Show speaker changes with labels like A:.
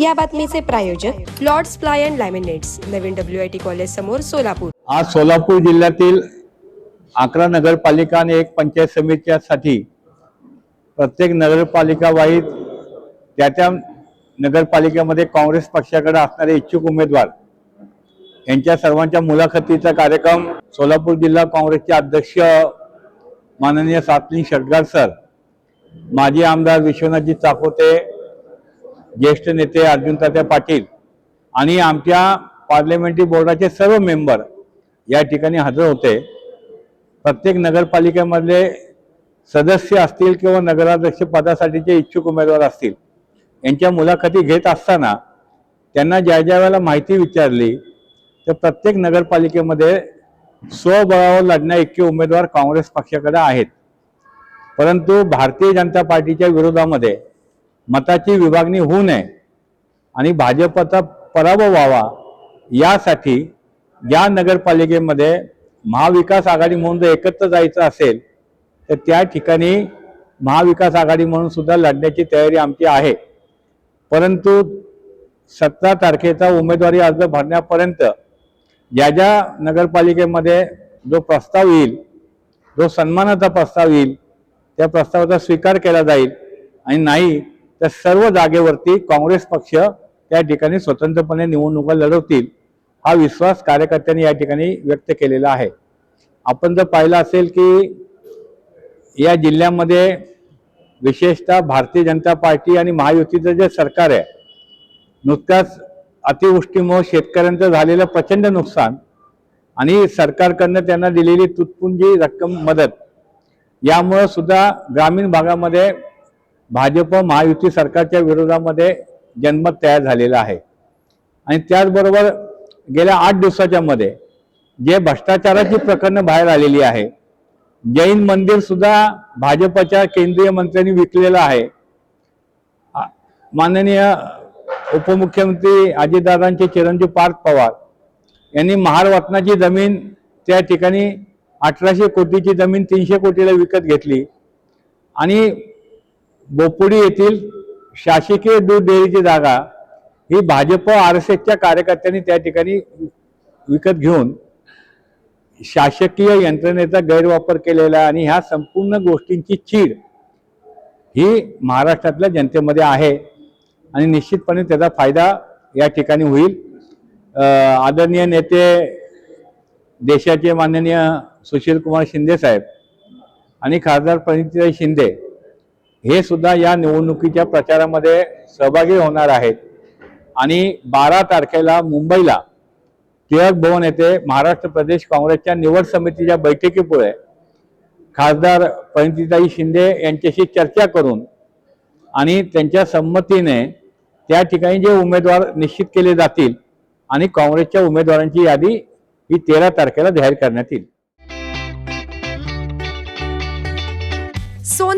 A: या बातमीचे प्रायोजक लॉर्ड्स प्लाय अँड लॅमिनेट्स नवीन डब्ल्यू आय टी कॉलेज समोर सोलापूर
B: आज सोलापूर जिल्ह्यातील अकरा नगरपालिका आणि एक पंचायत समितीसाठी प्रत्येक नगरपालिका त्या त्या नगरपालिकेमध्ये काँग्रेस पक्षाकडे असणारे इच्छुक उमेदवार यांच्या सर्वांच्या मुलाखतीचा कार्यक्रम सोलापूर जिल्हा काँग्रेसचे अध्यक्ष माननीय सातनी शटगार सर माजी आमदार विश्वनाथजी चाकोते ज्येष्ठ नेते अर्जुन तात्या पाटील आणि आमच्या पार्लमेंटरी बोर्डाचे सर्व मेंबर या ठिकाणी हजर होते प्रत्येक नगरपालिकेमधले सदस्य असतील किंवा नगराध्यक्ष जे इच्छुक उमेदवार असतील यांच्या मुलाखती घेत असताना त्यांना ज्या ज्या वेळेला माहिती विचारली तर प्रत्येक नगरपालिकेमध्ये स्वबळावर इतके उमेदवार काँग्रेस पक्षाकडे आहेत परंतु भारतीय जनता पार्टीच्या विरोधामध्ये मताची विभागणी होऊ नये आणि भाजपचा पराभव व्हावा यासाठी ज्या नगरपालिकेमध्ये महाविकास आघाडी म्हणून जर एकत्र जायचं असेल तर त्या ठिकाणी महाविकास आघाडी म्हणून सुद्धा लढण्याची तयारी आमची आहे परंतु सतरा तारखेचा उमेदवारी अर्ज भरण्यापर्यंत ज्या ज्या नगरपालिकेमध्ये जो प्रस्ताव येईल जो सन्मानाचा प्रस्ताव येईल त्या प्रस्तावाचा स्वीकार केला जाईल आणि नाही त्या सर्व जागेवरती काँग्रेस पक्ष त्या ठिकाणी स्वतंत्रपणे निवडणुका लढवतील हा विश्वास कार्यकर्त्यांनी या ठिकाणी व्यक्त केलेला आहे आपण जर पाहिलं असेल की या जिल्ह्यामध्ये विशेषतः भारतीय जनता पार्टी आणि महायुतीचं जे सरकार आहे नुकत्याच अतिवृष्टीमुळे शेतकऱ्यांचं झालेलं प्रचंड नुकसान आणि सरकारकडनं त्यांना दिलेली तुटपुंजी रक्कम मदत यामुळं सुद्धा ग्रामीण भागामध्ये भाजप महायुती सरकारच्या विरोधामध्ये जनमत तयार झालेलं आहे आणि त्याचबरोबर गेल्या आठ दिवसाच्या मध्ये जे भ्रष्टाचाराची प्रकरणं बाहेर आलेली आहे जैन मंदिर सुद्धा भाजपच्या केंद्रीय मंत्र्यांनी विकलेलं आहे माननीय उपमुख्यमंत्री अजितदादांचे चिरंजीव पार्थ पवार यांनी महारवतनाची जमीन त्या ठिकाणी अठराशे कोटीची जमीन तीनशे कोटीला विकत घेतली आणि बोपुडी येथील शासकीय दूध डेअरीची जागा ही भाजप आर एस एसच्या कार्यकर्त्यांनी त्या ठिकाणी विकत घेऊन शासकीय यंत्रणेचा गैरवापर केलेला आणि ह्या संपूर्ण गोष्टींची चीड ही महाराष्ट्रातल्या जनतेमध्ये आहे आणि निश्चितपणे त्याचा फायदा या ठिकाणी होईल आदरणीय नेते देशाचे माननीय सुशीलकुमार शिंदे साहेब आणि खासदार प्रणितताई शिंदे हे सुद्धा या निवडणुकीच्या प्रचारामध्ये सहभागी होणार आहेत आणि बारा तारखेला मुंबईला टिळक भवन येथे महाराष्ट्र प्रदेश काँग्रेसच्या निवड समितीच्या बैठकीपुळे खासदार प्रणितीताई शिंदे यांच्याशी चर्चा करून आणि त्यांच्या संमतीने त्या ठिकाणी जे उमेदवार निश्चित केले जातील आणि काँग्रेसच्या उमेदवारांची यादी ही तेरा तारखेला जाहीर करण्यात येईल